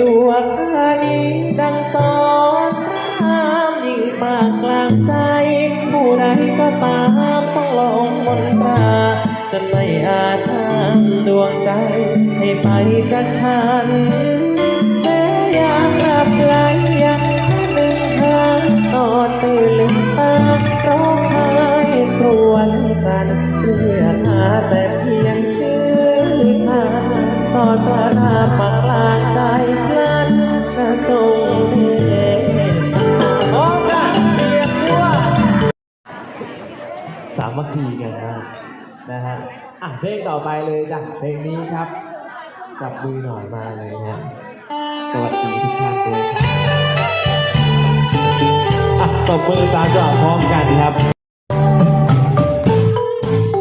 ตัวข้านี้ดังสอนพรามยิ่งมากกลางใจ ผู้ใดก็ตามต้องลงมนตราจนไม่อาจห้ามดวงใจ ให้ไปจากฉันแม้ยามหลับไหลยังหนึ่งหางตอนตื่นลืมตาร้องไห้ครวญกันเพื่อหาแต่เพียงชื่อฉันตอนพระรามปา อะเพลงต่อไปเลยจ้ะเพลงนี้ครับ จับมือหน่อยมาเลยฮะสวัสดีทุกท่านด้วยครับอะตบมือตามจังหวะพร้อมกันครับ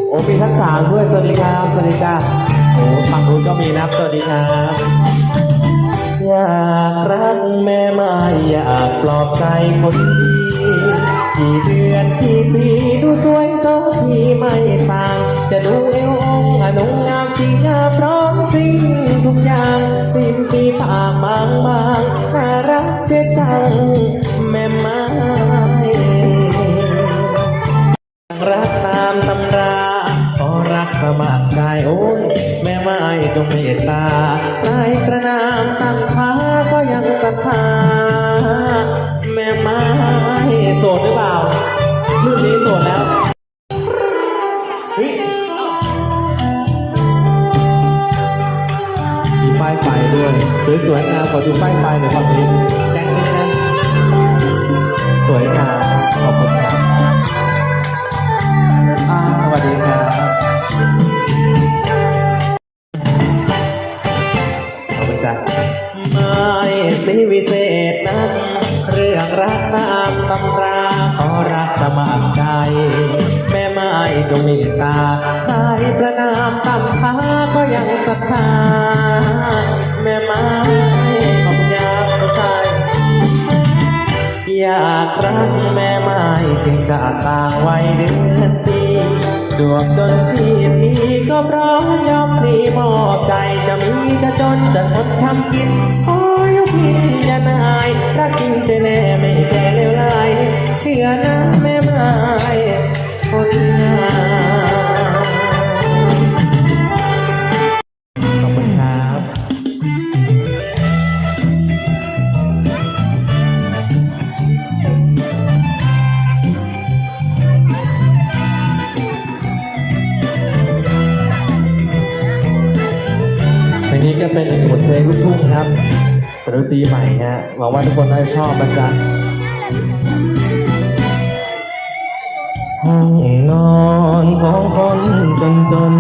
โอ้มีทั้งสามด้วยสวัสดีครับสวัสดีจ้าโอ้ฝั่งนู้นก็มีนับสวัสดีครับอยากรักแม่ไม่อยากปลอบใจคนดีกี่เดือนกี่ปีดูสวย สองทีไม่ต่างจะดูเอวองอนุงามจริงงามพร้อมสิ่งทุกอย่างริมปีปากบางบางน่ารักเจ๊จังแม่ไม้รักตามตำราขอรักสมัครใจโอ้ยแม่ไม้จงเมตตาใครกระนามตั้งฟ้าก็ยังศรัทธาแม่ไม้โสดหรือเปล่ารุ่นนี้โสดแล้ว ยสวยๆงามขอดูป้ายไฟหน่อยฝั่งนี้แจ้งเลยนะสวยงามขอบคุณครับอ่าสวัสดีครับขอบคุณจ้ะไม่สิวิเศษนักเรื่องรักตามตำราขอรักสมัครใจ แม่ไม้จงมตตาใครประนามตำช้าก็ยังศรัทธา อยากรักแม่ไม้จึงจะต่างไว้เดือนทีดวงจนชีพนี้ก็พร้อมยอมพลีมอบใจจะมีจะจนจะทนทำกินขอยุพินอย่านายรักจริงจะแน่ไม่ใช่เลวไหลเชื่อนะแม่ไม้ งนี้ก็เป็นอีกบทเพลงลูกทุ่งครับแต่ดนตรีใหม่ฮะหวังว่าทุกคนน่าจะชอบนะจ๊ะห้องนอนของคนจนจน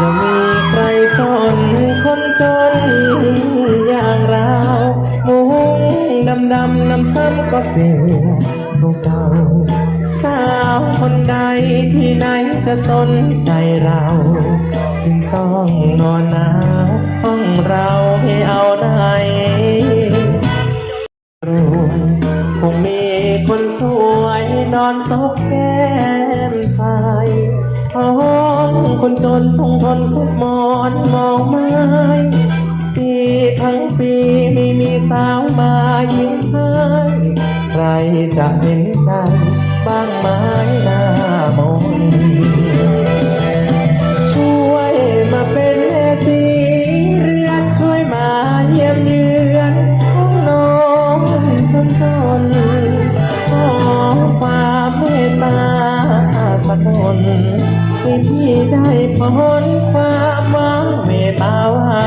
จะมีใครสนคนจน อย่างเรามุงดำดำน้ำซ้ำก็เสียเก่า สาวคนใดที่ไหนจะสนใจเรา จึงต้องนอนหนาวห้องเราให้เอาไหนรวยคงมีคนสวยนอนซบแก้มใสห้องคนจนต้องทนสุกหมอนมองไม้ปีทั้งปีไม่มีสาวมายิ้มให้ใครจะเห็นใจ บ้างไหมหน้ามนช่วยมาเป็นสีเรือนช่วยมาเยี่ยมเยือนห้องนอนจนจนขอความเมตตาสักคนให้พี่ได้พ้นความหวังเมตตาวา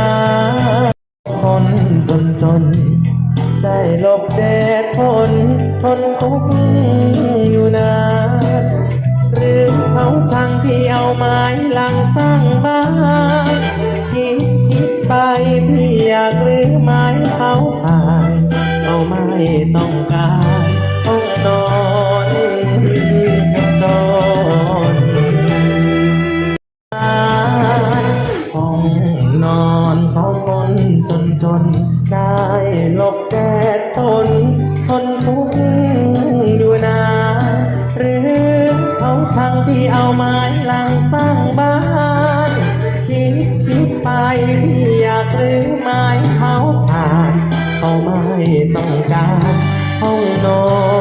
คนจนจนได้หลบแดดฝน ทนทุกอยู่นาน หรือเขาช่างที่เอาไม้หลังสร้างบ้าน ช่างที่เอาไม้หลังสร้างบ้านคิดคิดไปพี่อยากหรือไม้เผาผ่านเอาไม้ต้องการห้องนอน